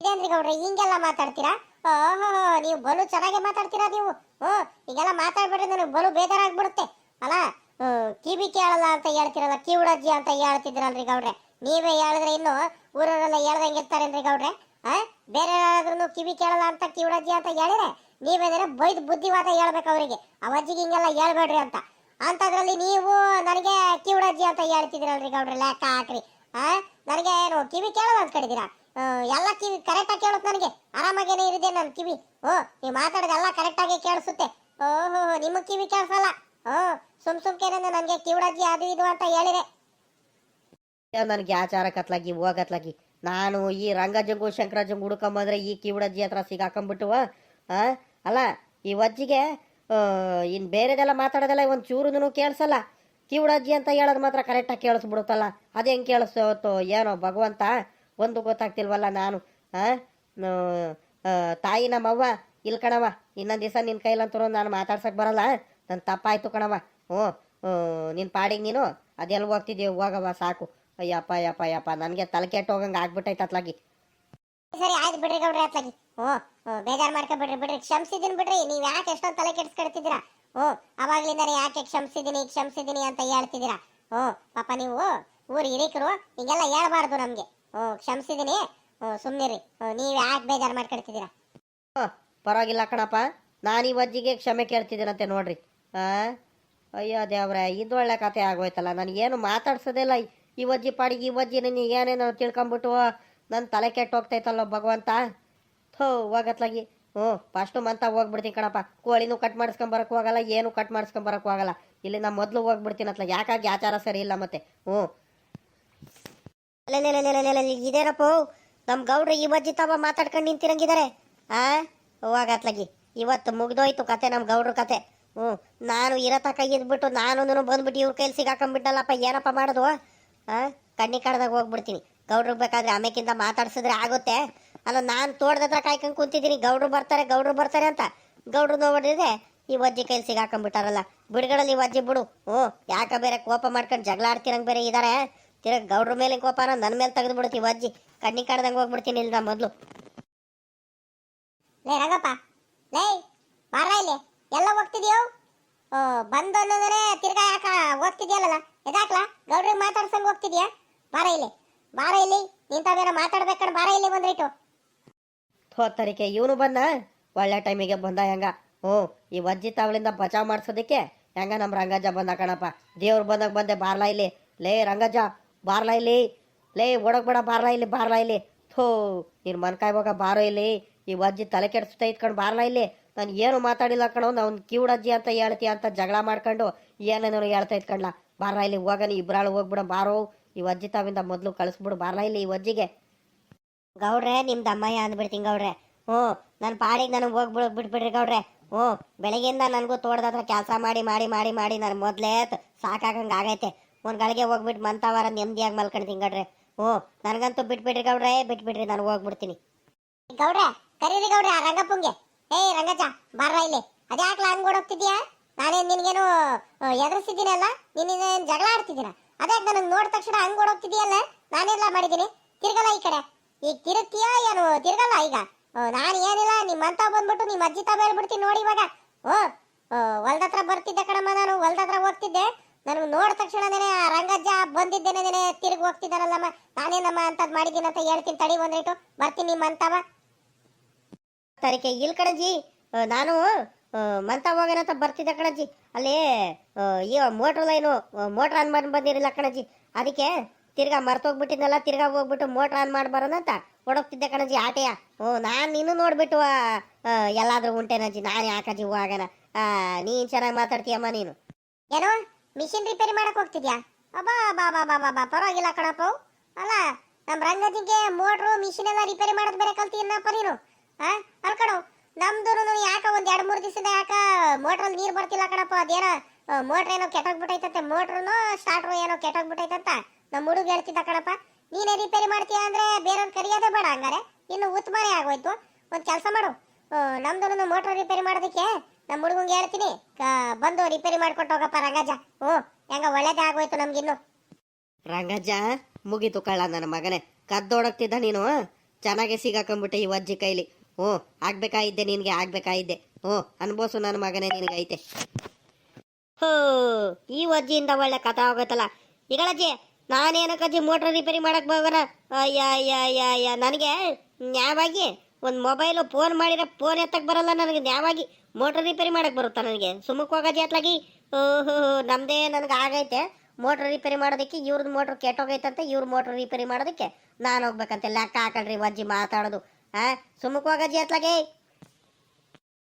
ಇದೇನ್ರಿ ಗೌಡ್ರೆ, ಹಿಂಗೆಲ್ಲ ಮಾತಾಡ್ತೀರಾ? ಓಹೋ, ನೀವು ಬಲು ಚೆನ್ನಾಗೆ ಮಾತಾಡ್ತೀರಾ ನೀವು? ಓ ಈಗೆಲ್ಲ ಮಾತಾಡ್ಬಿಟ್ರೆ ನನಗೆ ಬಲು ಬೇಜಾರಾಗ್ಬಿಡುತ್ತೆ ಅಲ್ಲ ಕಿವಿ ಕೇಳಲ್ಲ ಅಂತ ಹೇಳ್ತಿರಲ್ಲ ಕಿವಿಡಜ್ಜಿ ಅಂತ ಹೇಳ್ತಿದ್ರಲ್ರಿ ಗೌಡ್ರೆ. ನೀವೇ ಹೇಳಿದ್ರೆ ಇನ್ನು ಊರಲ್ಲೆಲ್ಲ ಹೇಳ್ದಂಗೆ ಇರ್ತಾರೇನ್ರಿ ಗೌಡ್ರೆ? ಬೇರೆ ಯಾರಾದ್ರೂ ಕಿವಿ ಕೇಳಲ್ಲ ಅಂತ ಕಿವಿಡಜ್ಜಿ ಅಂತ ಹೇಳಿದ್ರೆ ನೀವೇನಾದ್ರೆ ಬೈದು ಬುದ್ಧಿವಾದ ಹೇಳ್ಬೇಕು ಅವರಿಗೆ. ಅವಜ್ಜಿಗೆ ಹಿಂಗೆಲ್ಲ ಹೇಳ್ಬೇಡ್ರಿ ಅಂತ. ಅಂತದ್ರಲ್ಲಿ ನೀವು ನನಗೆ ಕಿವಿಡಜ್ಜಿ ಅಂತ ಹೇಳ್ತಿದ್ರಲ್ರಿ ಗೌಡ್ರಿ, ಲೆಕ್ಕ ಹಾಕ್ರಿ. ಆ? ನನಗೆ ಏನು ಕಿವಿ ಕೇಳೋದು ಅಂತ ಕಡಿದಿರಾ ಎಲ್ಲ ಕಿವಿ ಕರೆಕ್ಟಾಗಿ ಕೇಳುತ್ತೆ ನನಗೆ. ಆರಾಮಾಗೇನೆ ಇರಿದೆ ನನ್ನ ಕಿವಿ. ಓ, ನೀವು ಮಾತಾಡೋದು ಎಲ್ಲ ಕರೆಕ್ಟಾಗಿ ಕೇಳಿಸುತ್ತೆ. ಓಹೋ, ನಿಮ್ಮ ಕಿವಿ ಕೇಳಿಸಲ್ಲ. ಹ್ಞೂ ಸುಮ್ ಸುಮ್ಕೇನೆ ನನಗೆ ಕಿವಿಡಜ್ಜಿ ಅದು ಇದು ಅಂತ ಹೇಳಿದೆ. ನನಗೆ ಆಚಾರ ಕತ್ಲಾಗಿ ಹೋಗತ್ಲಾಗಿ ನಾನು ಈ ರಂಗಜಂಗು, ಶಂಕರಜಂಗು ಹುಡ್ಕೊಂಬಂದ್ರೆ ಈ ಕಿವಿಡಜ್ಜಿ ಹತ್ರ ಸಿಗಾಕೊಂಬಿಟ್ಟುವ ಆ? ಅಲ್ಲ, ಈ ಅಜ್ಜಿಗೆ ಇನ್ನು ಬೇರೆದೆಲ್ಲ ಮಾತಾಡೋದೆಲ್ಲ ಒಂದು ಚೂರುನು ಕೇಳಿಸಲ್ಲ. ಕಿವುಡಜ್ಜಿ ಅಂತ ಹೇಳೋದು ಮಾತ್ರ ಕರೆಕ್ಟಾಗಿ ಕೇಳಿಸ್ಬಿಡುತ್ತಲ್ಲ. ಅದು ಹೆಂಗೆ ಕೇಳಿಸ್ತೋ ಏನೋ ಭಗವಂತ? ಒಂದು ಗೊತ್ತಾಗ್ತಿಲ್ವಲ್ಲ ನಾನು. ತಾಯಿ ನಮ್ಮವ್ವ ಇಲ್ಲಿ ಕಣವ ಇನ್ನೊಂದು ದಿವಸ ನಿನ್ನ ಕೈಲಂತೂ ನಾನು ಮಾತಾಡ್ಸಕ್ಕೆ ಬರಲ್ಲ. ನನ್ನ ತಪ್ಪಾಯ್ತು ಕಣವ ಹ್ಞೂ ನಿನ್ನ ಪಾಡಿಗೆ ನೀನು, ಅದೆಲ್ಲ ಹೋಗ್ತಿದ್ದೀವಿ ಹೋಗವ ಸಾಕು. ಅಯ್ಯಪ್ಪ ಅಯ್ಯಪ್ಪ ಅಯ್ಯಪ್ಪ, ನನಗೆ ತಲೆ ಕೆಟ್ಟು ಹೋಗಂಗೆ ಆಗ್ಬಿಟ್ಟೈತೆ ಅತ್ಲಾಗಿ. ಸರಿ, ಆಯ್ತು ಬಿಡ್ರಿ ಗೌಡ್ರಿ ಅತ್ಲಾಗಿ ಓ ಬೇಜಾರು ಮಾಡ್ಕೊಬಿಡ್ರಿ, ಬಿಡ್ರಿ. ಕ್ಷಮಿಸಿದೀನಿ ಬಿಡ್ರಿ. ನೀವು ಯಾಕೆ ಎಷ್ಟೊಂದು ತಲೆ ಕೆಡಿಸ್ಕೊಳ್ತಿದ್ದೀರಾ ಓ, ಅವಾಗ್ಲಿಂದಾನೆ ಯಾಕೆ ಕ್ಷಮಿಸಿದೀನಿ ಕ್ಷಮಿಸಿದೀನಿ ಅಂತ ಹೇಳ್ತಿದ್ದೀರಾ? ಓ, ಪಾಪ ನೀವು ಊರು ಹಿರಿಕರು, ಹಿಂಗೆಲ್ಲ ಹೇಳ್ಬಾರ್ದು ನಮಗೆ. ಓ, ಕ್ಷಮಿಸಿದೀನಿ. ಓ ಸುಮ್ಮನಿರಿ ನೀವು ಯಾಕೆ ಬೇಜಾರು ಮಾಡ್ಕೊಡ್ತಿದ್ದೀರಾ? ಪರವಾಗಿಲ್ಲ ಕಣಪ್ಪ. ನಾನು ಈ ವಜ್ಜಿಗೆ ಕ್ಷಮೆ ಕೇಳ್ತಿದ್ದೀನಂತೆ ನೋಡ್ರಿ. ಆ? ಅಯ್ಯೋ ದೇವ್ರೆ ಇದು ಒಳ್ಳೆ ಕತೆ ಆಗೋಯ್ತಲ್ಲ. ನನಗೇನು ಮಾತಾಡ್ಸೋದಿಲ್ಲ ಈ ಅಜ್ಜಿ ಪಾಡಿಗೆ ಈ ವಜ್ಜಿ ನೀನು ಏನೇನೋ ತಿಳ್ಕೊಂಬಿಟ್ಟು ನನ್ನ ತಲೆ ಕೆಟ್ಟು ಹೋಗ್ತೈತಲ್ಲ ಭಗವಂತ? ಥೋ, ಹೋಗತ್ಲಾಗಿ. ಹ್ಞೂ, ಫಸ್ಟು ಮಂತ ಹೋಗ್ಬಿಡ್ತೀನಿ ಕಣಪ್ಪ. ಕೋಳಿನೂ ಕಟ್ ಮಾಡಿಸ್ಕೊಂಬರಕ್ಕೆ ಹೋಗಲ್ಲ ಏನು ಕಟ್ ಮಾಡಿಸ್ಕೊಂಬರಕ್ಕೆ ಹೋಗಲ್ಲ ಇಲ್ಲಿ ನಾ ಮೊದಲು ಹೋಗ್ಬಿಡ್ತೀನಿ ಅತ್ಲ ಯಾಕಾಗಿ ಆಚಾರ ಸರಿ ಇಲ್ಲ ಮತ್ತೆ? ಹ್ಞೂ. ಇದೇನಪ್ಪ? ನಮ್ಮ ಗೌಡ್ರು ಈ ತಾವ ಮಾತಾಡ್ಕೊಂಡು ನಿಂತಿರಂಗಿದ್ದಾರೆ ಆ? ಹೋಗತ್ಲಾಗಿ. ಇವತ್ತು ಮುಗ್ದೋಯ್ತು ಕತೆ ನಮ್ಮ ಗೌಡ್ರ ಕತೆ. ಹ್ಞೂ, ನಾನು ಇರೋ ತಕ ಇದ್ಬಿಟ್ಟು ನಾನು ಬಂದ್ಬಿಟ್ಟು ಇವ್ರ ಕೈಲಿ ಸಿಗಾಕೊಂಡ್ಬಿಟ್ಟಲ್ಲಪ್ಪ ಏನಪ್ಪ ಮಾಡೋದು? ಆ? ಕಣ್ಣಿ ಕಡ್ದಾಗ ಹೋಗ್ಬಿಡ್ತೀನಿ. ಗೌಡ್ರಿಗೆ ಬೇಕಾದ್ರೆ ಆಮೇಕಿಂದ ಮಾತಾಡ್ಸಿದ್ರೆ ಆಗುತ್ತೆ. ಅಲ್ಲ, ನಾನು ತೋಟದ ಹತ್ರ ಕಾಯ್ಕೊಂಡು ಕುಂತಿದ್ದೀನಿ. ಗೌಡ್ರು ಬರ್ತಾರೆ ಗೌಡ್ರು ಬರ್ತಾರೆ ಅಂತ. ಗೌಡ್ರು ನೋಡಿದ್ರೆ ಈ ವಜ್ಜಿ ಕೈಲಿ ಸಿಗಾಕೊಂಡ್ಬಿಟ್ಟಾರಲ್ಲ. ಬಿಡುಗಡಲ್ಲಿ ಈ ವಜ್ಜಿ ಬಿಡು. ಹ್ಞೂ, ಯಾಕೆ ಬೇರೆ ಕೋಪ ಮಾಡ್ಕೊಂಡು ಜಗಳ ಆಡ್ತಿರಂಗೆ ಬೇರೆ ಇದಾರೆ? ತಿರ್ಗ ಗೌಡ್ರ ಮೇಲೆ ಕೋಪನ ನನ್ನ ಮೇಲೆ ತೆಗೆದು ಬಿಡ್ತೀವಿ ವಜ್ಜಿ. ಕಣ್ಣಿ ಕಡ್ದಂಗೆ ಹೋಗ್ಬಿಡ್ತೀನಿ ಇಲ್ಲ ಮೊದಲು. ಲೇ ರಂಗಪ್ಪ ಲೇ ಬಾರ ಇಲ್ಲಿ? ಎಲ್ಲ ಹೋಗ್ತಿದ್ಯೋ? ಬಂದು ಅನ್ನೋದ್ರೆ ತಿರ್ಗಾ ಯಾಕ ಹೋಗ್ತಿದ್ಯಲ್ಲ ಎದಾಕ್ಲಾ? ಗೌಡ್ರಿಗೆ ಮಾತಾಡ್ಸಂಗ್ ಹೋಗ್ತಿದ್ಯಾ? ಬಾರ ಇಲ್ಲಿ. ಬಾರ ಇಲ್ಲಿ ನಿಂತಾವೇನೋ ಮಾತಾಡ್ಬೇಕಂಡ್ ಬಾರ ಇಲ್ಲಿ ಬಂದ್ರಿಟ್ಟು ಹೋತರಿಕೆ ಇವನು ಬಂದ? ಒಳ್ಳೆ ಟೈಮಿಗೆ ಬಂದ ಹೆಂಗ? ಹ್ಞೂ, ಈ ವಜ್ಜಿ ತಾವಳಿಂದ ಬಚಾವ್ ಮಾಡ್ಸೋದಕ್ಕೆ ಹೆಂಗ ನಮ್ಮ ರಂಗಜ್ಜ ಬಂದ ಕಣಪ್ಪ? ದೇವ್ರು ಬಂದಾಗ ಬಂದೆ, ಬಾರ್ಲಾ ಇಲ್ಲಿ. ಲೇ, ರಂಗಜ್ಜ, ಬಾರ್ಲಾ ಇಲ್ಲಿ. ಲೇ ಓಡಕ್ ಬೇಡ, ಬಾರ್ಲ ಇಲ್ಲಿ, ಬಾರ್ಲಾ ಇಲ್ಲಿ. ಥೋ, ನೀನು ಮನ್ಕಾಯ್ ಹೋಗ ಬಾರೋ ಇಲ್ಲಿ. ಈ ವಜ್ಜಿ ತಲೆ ಕೆಡಿಸ್ತಾ ಇತ್ಕೊಂಡು ಬಾರ್ಲ ಇಲ್ಲಿ. ನಾನು ಏನು ಮಾತಾಡಿಲ್ಲ ಕಣೋ ನಾವು ಕಿವುಡಜ್ಜಿ ಅಂತ ಹೇಳ್ತೀಯ ಅಂತ ಜಗಳ ಮಾಡ್ಕೊಂಡು ಏನೇನೋ ಹೇಳ್ತಾ ಇತ್ಕೊಂಡ್ಲ ಬಾರ ಇಲ್ಲಿ ಹೋಗನಿ, ಇಬ್ರಾಳು ಹೋಗ್ಬಿಡ, ಬಾರೋ. ಈ ಅಜ್ಜಿ ತಾವಿಂದ ಮೊದಲು ಕಳಿಸ್ಬಿಡು, ಬಾರ್ಲ ಇಲ್ಲಿ ಈ ಅಜ್ಜಿಗೆ ಗೌಡ್ರೆ, ನಿಮ್ದು ಅಮ್ಮಯ್ಯ ಅಂದ್ಬಿಡ್ತೀನಿ ಗೌಡ್ರೆ. ಹ್ಞೂ ನನ್ನ ಪಾಡಿಗೆ ನನಗೆ ಹೋಗ್ಬಿಡ್, ಬಿಟ್ಬಿಡ್ರಿ ಗೌಡ್ರೆ. ಹ್ಞೂ, ಬೆಳಗ್ಗೆಯಿಂದ ನನಗೂ ತೋಟದ ಕೆಲಸ ಮಾಡಿ ಮಾಡಿ ಮಾಡಿ ಮಾಡಿ, ನಾನು ಮೊದಲೇ ಸಾಕಾಗಂಗೆ ಆಗೈತೆ. ಒಂದು ಗಳಿಗೆ ಹೋಗ್ಬಿಟ್ಟು ಮಂತವಾರ ನೆಮ್ಮದಿಯಾಗಿ ಮಲ್ಕೊಂತೀನಿ ಗೌಡ್ರೆ. ಹ್ಞೂ, ನನಗಂತೂ ಬಿಟ್ಬಿಡ್ರಿ ಗೌಡ್ರೆ, ಬಿಟ್ಬಿಡ್ರಿ, ನಾನು ಹೋಗ್ಬಿಡ್ತೀನಿ. ಗೌಡ್ರೆ, ಕರೀರಿ ಗೌಡ್ರೆ ಆ ರಂಗಪ್ಪಂಗೆ. ಏಯ್, ರಂಗಜ್ಜ ಬಾರ ಇಲ್ಲಿ. ಅದ್ಯಾಕ್ಲ ಹಂಗ್ ಓಡೋಗ್ತಿದ್ಯಾ ನಾನೇನ್ ನಿನ್ಗೇನು ಎದುರಿಸಿದ್ದೀನಲ್ಲ ನಿನ್ನ ಜಗಳ ಆಡ್ತಿದ್ದೀನ ಅದ್ಯಾಕ್ ನನಗೆ ನೋಡಿದ ತಕ್ಷಣ ಹಂಗ್ ಓಡೋಗ್ತಿದ್ಯಲ್ಲ? ನಾನೆಲ್ಲ ಮಾಡಿದ್ದೀನಿ. ತಿರ್ಗಲ್ಲ ಈ ಕಡೆ. ಈಗ ತಿರುಗ್ತೀಯಾ ಏನು? ತಿರ್ಗಲ್ಲ ಈಗ. ನಾನು ಏನಿಲ್ಲ ನಿಮ್ಮ ಅಂತ ಬಂದ್ಬಿಟ್ಟು ನಿಮ್ಮ ಅಜ್ಜಿ ತಾ ಹೇಳ್ಬಿಡ್ತೀನಿ ನೋಡಿ ಇವಾಗ. ಓ ಹೊಲ್ದ ಹತ್ರ ಬರ್ತಿದ್ದೆ ಕಣಮ್ಮ ನಾನು. ಹೊಲ್ದ ಹತ್ರ ಹೋಗ್ತಿದ್ದೆ. ನನಗೆ ನೋಡಿದ ತಕ್ಷಣನೇ ಆ ರಂಗಜ್ಜ ಬಂದಿದ್ದೇನೆ ತಿರುಗಿ ಹೋಗ್ತಿದ್ದಾರಲ್ಲಮ್ಮ. ನಾನೇನಮ್ಮ ಅಂತದ್ ಮಾಡಿದ್ದೀನಿ ಅಂತ ಹೇಳ್ತೀನಿ. ತಡಿ ಬಂದ್ರಿಟ್ಟು ಬರ್ತೀನಿ ನಿಮ್ಮ ಅಂತವ ತರಿಕೆ, ಇಲ್ಲಿ ಕಣಜ್ಜಿ. ನಾನು ಮಂತ ಹೋಗೋಣಂತ ಬರ್ತಿದ್ದೆ ಕಣಜ್ಜಿ. ಅಲ್ಲಿ ಈ ಮೋಟ್ರ್ ಲೈನು ಮೋಟ್ರ್ ಆನ್ ಮಾಡಿ ಬಂದಿರಲಿಲ್ಲ ಕಣಜಿ ಅದಕ್ಕೆ ತಿರ್ಗಾ ಮರ್ತೋಗ್ಬಿಟ್ಟಿದ್ನಲ್ಲ, ತಿರ್ಗಾ ಹೋಗ್ಬಿಟ್ಟು ಮೋಟ್ರ್ ಆನ್ ಮಾಡಿ ಬರೋಣಂತ ಹೊಡೋಗ್ತಿದ್ದೆ ಕಣಜಿ ಆಟೆಯ. ಓ, ನಾನು ನೀನು ನೋಡ್ಬಿಟ್ಟು ಎಲ್ಲಾದರೂ ಉಂಟೇನ ಎಲ್ಲಾದ್ರೂ ಉಂಟೇನಜ್ಜಿ ನಾನು ಯಾಕಜ್ಜಿ ಹೋಗೋಣ. ನೀನು ಚೆನ್ನಾಗಿ ಮಾತಾಡ್ತೀಯಮ್ಮ ನೀನು. ಏನೋ? ಮಿಷಿನ್ ರಿಪೇರಿ ಮಾಡಕ್ ಹೋಗ್ತಿದ್ಯಾ? ಅಬ್ಬಾ, ಬಾ ಬಾ ಬಾ ಬಾ ಬಾ, ಪರವಾಗಿಲ್ಲ ಕಣಪ್ಪ. ಅಲ್ಲ ನಮ್ಮ ರಂಗಜಿಗೆ ಮೋಟ್ರು ಮಿಷಿನ್ ಎಲ್ಲ ರಿಪೇರಿ ಮಾಡೋದು ಬೇರೆ ಕಲ್ತೀನಪ್ಪ ನೀನು. ಹಾ ಅಲ್ಕಣು. ನಮ್ದು ಯಾಕ ಒಂದ್ ಎರಡ್ ಮೂರ್ ದಿವಸದ ಯಾಕ ಮೋಟ್ರಲ್ಲಿ ನೀರ್ ಬರ್ತಿಲ್ಲ ಕಣಪ್ಪ, ಅದೇನ ಮೋಟ್ರ್ ಏನೋ ಕೆಟ್ಟೋಗ್ಬಿಟ್ಟೈತಂತೆ ಮೋಟ್ರುನು ಸ್ಟಾರ್ಟ್ರು ಏನೋ ಕೆಟ್ಟೋಗ್ಬಿಟ್ಟೈತಂತ ನಮ್ಮ ಹುಡುಗ ಹೇಳ್ತಿದ್ದ ಕಣಪ್ಪ, ನೀನೇ ರಿಪೇರಿ ಮಾಡ್ತೀಯ ಅಂದ್ರೆ ಬೇರೆಯವ್ರು ಕರಿಯೋದೇ ಬೇಡ ಹಂಗಾರೆ, ಇನ್ನು ಉತ್ಮಾನೇ ಆಗೋಯ್ತು, ಒಂದು ಕೆಲಸ ಮಾಡು. ನಮ್ದು ಮೋಟ್ರ್ ರಿಪೇರಿ ಮಾಡೋದಕ್ಕೆ ನಮ್ಮ ಹುಡುಗಂಗೆ ಹೇಳ್ತೀನಿ ಬಂದು ರಿಪೇರಿ ಮಾಡ್ಕೊಟ್ಟು ಹೋಗಪ್ಪ ರಂಗಜ್ಜ, ಹ್ಞೂ, ಹೆಂಗ ಒಳ್ಳೇದೇ ಆಗೋಯ್ತು ನಮ್ಗಿನ್ನು. ರಂಗಜ್ಜ, ಮುಗೀತು ಕಳ್ಳ ನನ್ನ ಮಗನೇ ಕದ್ದೋಡಕ್ತಿದ್ದ ನೀನು, ಚೆನ್ನಾಗೆ ಸಿಗಾಕೊಂಬಿಟ್ಟೆ ಈ ಅಜ್ಜಿ ಕೈಲಿ ಹ್ಞೂ, ಆಗ್ಬೇಕಾಗಿದ್ದೆ ನಿನಗೆ, ಆಗ್ಬೇಕಾಗಿದ್ದೆ. ಹ್ಞೂ ಅನ್ಬೋಸು ನನ್ನ ಮಗನೇ ನಿನಗೈತೆ. ಹೋ, ಈ ಅಜ್ಜಿಯಿಂದ ಒಳ್ಳೆ ಕಥೆ ಆಗುತ್ತಲ್ಲ ಈಗಳಜ್ಜಿ ನಾನೇನು ಕಜ್ಜಿ ಮೋಟ್ರ್ ರಿಪೇರಿ ಮಾಡಕ್ ಹೋಗೋಣ ಅಯ್ಯ ನನಗೆ ನ್ಯಾವಾಗಿ ಒಂದು ಮೊಬೈಲು ಫೋನ್ ಮಾಡಿದ್ರೆ ಫೋನ್ ಎತ್ತಕ್ಕೆ ಬರಲ್ಲ ನನಗೆ ನ್ಯಾವಾಗಿ ಮೋಟ್ರ್ ರಿಪೇರಿ ಮಾಡಕ್ ಬರುತ್ತಾ ನನಗೆ? ಸುಮ್ಮಕ್ಕೆ ಹೋಗೋಜಿ ಅತ್ಲಾಗಿ. ಓಹೋ ನಮ್ಮದೇ ನನಗೆ ಆಗೈತೆ. ಮೋಟ್ರ್ ರಿಪೇರಿ ಮಾಡೋದಕ್ಕೆ ಇವ್ರದ್ದು ಮೋಟ್ರ್ ಕೆಟ್ಟೋಗೈತಂತೆ ಇವ್ರ ಮೋಟ್ರ್ ರಿಪೇರಿ ಮಾಡೋದಕ್ಕೆ ನಾನು ಹೋಗ್ಬೇಕಂತೆ. ಲೆಕ್ಕ ಹಾಕಳ್ರಿ ಅಜ್ಜಿ ಮಾತಾಡೋದು. ಆ ಹೋಗೋಜಿ ಅತ್ಲಾಗೆ.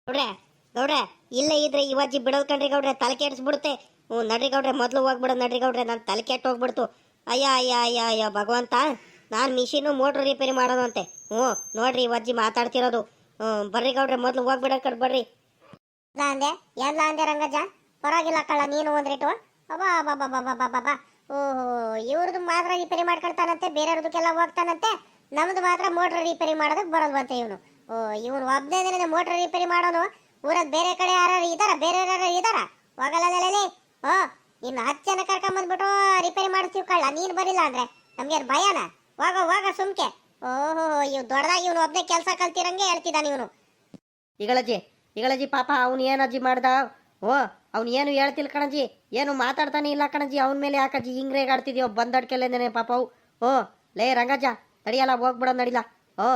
ಗೌಡ್ರೆ ಗೌಡ್ರೆ, ಇಲ್ಲೇ ಇದ್ರೆ ಇವಾಜಿ ಬಿಡೋದ್ ಕಣ್ರಿ ಗೌಡ್ರೆ, ತಲೆ ಕೆಡಿಸ್ಬಿಡುತ್ತೆ. ಹ್ಞೂ, ನಡ್ರಿ ಗೌಡ್ರೆ, ಮೊದಲು ಹೋಗ್ಬಿಡು, ನಡ್ರಿ ಗೌಡ್ರೆ, ನಾನು ತಲೆ ಕೆಟ್ಟು ಹೋಗ್ಬಿಡ್ತು. ಅಯ್ಯ ಅಯ್ಯ ಅಯ್ಯ ಅಯ್ಯ, ಭಗವಂತ, ನಾನು ಮಿಷಿನು ಮೋಟ್ರ್ ರಿಪೇರಿ ಮಾಡೋದಂತೆ ಹ್ಞೂ, ನೋಡ್ರಿ ಇವಾಜಿ ಮಾತಾಡ್ತಿರೋದು. ಹ್ಞೂ, ಬರ್ರಿ ಗೌಡ್ರೆ, ಮೊದಲು ಹೋಗ್ಬಿಡೋ ಕಡೆ ಬರ್ರಿ. ಅಂದೆ? ಎಲ್ಲ ಅಂದೆ ರಂಗಜ್ಜ? ಪರವಾಗಿಲ್ಲ ಕಳ್ಳ, ನೀನು ಒಂದ್ರಿಟ್ಟು ಅಬ್ಬಾ ಬಾ ಬಾಬಾ ಬಾಬಾ ಬಾ ಓಹೋ ಇವ್ರದ್ದು ಮಾತ್ರ ರಿಪೇರಿ ಮಾಡ್ಕೊಳ್ತಾನಂತೆ, ಬೇರೆಯವ್ರದಕ್ಕೆಲ್ಲ ಹೋಗ್ತಾನಂತೆ. ನಮ್ದು ಮಾತ್ರ ಮೋಟ್ರ್ ರಿಪೇರಿ ಮಾಡೋದಕ್ಕೆ ಬರೋಲ್ವಂತೆ ಇವನು. ಓ, ಇವನು ಒಬ್ಬನೇ ಮೋಟ್ರ್ ರಿಪೇರಿ ಮಾಡೋನು. ಊರಾಗ ಬೇರೆ ಕಡೆ ಯಾರು ಇದಾರ ಬೇರೆ ಯಾರು ಇದಾರ ಹೋಗಲ್ಲೇ ಓ, ಇನ್ನು ಹತ್ತು ಜನ ಕರ್ಕೊಂಬಂದ್ಬಿಟ್ಟು ರಿಪೇರಿ ಮಾಡ್ತೀವಿ ಕಳ್ಳ. ನೀನು ಬರಿಲ್ಲ ಅಂದ್ರೆ. ನಮ್ಗೆ ಭಯನ? ಹೋಗ ಹೋಗ ಸುಮ್ಕೆ. ಓಹೋ ಇವ್ ದೊಡ್ಡದಾಗಿ ಇವನು ಒಬ್ಬನೇ ಕೆಲಸ ಕಲ್ತಿರಂಗೆ ಹೇಳ್ತಿದ್ದಾನೆ ಇವನು. ಈಗಳಜ್ಜಿ ಈಗಳಜ್ಜಿ, ಪಾಪ ಅವನು ಏನು ಅಜ್ಜಿ ಮಾಡ್ದ? ಓ, ಅವ್ನು ಏನು ಹೇಳ್ತಿಲ್ಲ ಕಣಜ್ಜಿ? ಏನು ಮಾತಾಡ್ತಾನೆ ಇಲ್ಲ ಕಣಜ್ಜಿ? ಅವನ ಮೇಲೆ ಯಾಕಜ್ಜಿ ಹಿಂಗ್ರೇಗ್ ಆಡ್ತಿದ್ಯೋ? ಬಂದಡ್ಕೆಲ್ಲೇನೆ ಪಾಪ ಅವು. ಓ, ಲೇ ರಂಗಜ್ಜ ತಡಿಯಲ್ಲ ಹೋಗ್ಬಿಡೋದು ನಡಿಲ್ಲ. ಓ